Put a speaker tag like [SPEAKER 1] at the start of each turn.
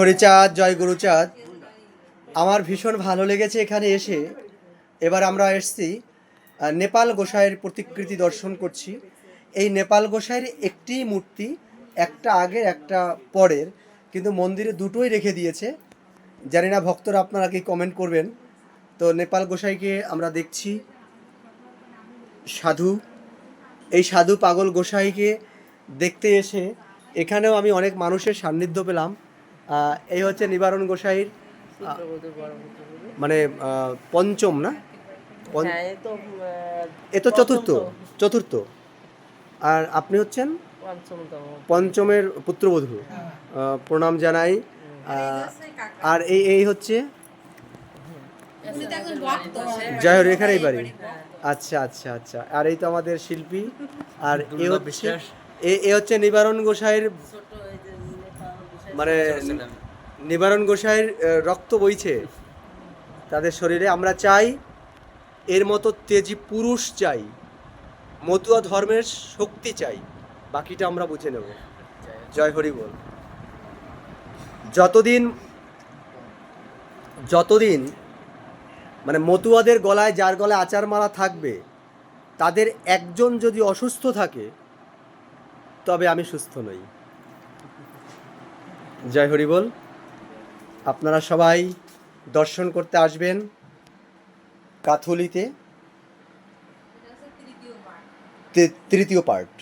[SPEAKER 1] হরিচাঁদ, জয় গুরুচাঁদ। আমার ভীষণ ভালো লেগেছে এখানে এসে। এবার আমরা এসছি নেপাল গোসাইয়ের প্রতিকৃতি দর্শন করছি। এই নেপাল গোসাইয়ের একটি মূর্তি, একটা আগের, একটা পরের, কিন্তু মন্দিরে দুটোই রেখে দিয়েছে। জানি না ভক্তরা আপনারা কি কমেন্ট করবেন। তো নেপাল গোসাইকে আমরা দেখছি। সাধু, এই সাধু পাগল গোসাইকে দেখতে এসে। এখানেও আমি অনেক মানুষের সান্নিধ্য পেলাম। এই হচ্ছে নিবারণ গোসাইর মানে পঞ্চম না?
[SPEAKER 2] হ্যাঁ এ তো আহ,
[SPEAKER 1] এ তো চতুর্থ চতুর্থ। আর আপনি হচ্ছেন? পঞ্চমের পুত্রবধূ। প্রণাম জানাই। আর এই এই হচ্ছে? জয় হরি এখানেই বাড়ি। আচ্ছা আচ্ছা আচ্ছা। আর এই তো আমাদের শিল্পী। আর এ হচ্ছে এ- এ হচ্ছে নিবারণ গোসাইয়ের মানে নিবারণ গোসাইয়ের রক্ত বইছে তাদের শরীরে। আমরা চাই এর মতো তেজি পুরুষ চাই, মতুয়া ধর্মের শক্তি চাই। বাকিটা আমরা বুঝে নেব। জয় হরি বল। যতদিন যতদিন মানে মতুয়াদের গলায় যার গলায় আচার মালা থাকবে, তাদের একজন যদি অসুস্থ থাকে, তবে আমি সুস্থ নই। জয় হরি বল। আপনারা সবাই দর্শন করতে আসবেন কাথলিতে। তৃতীয় পার্ট।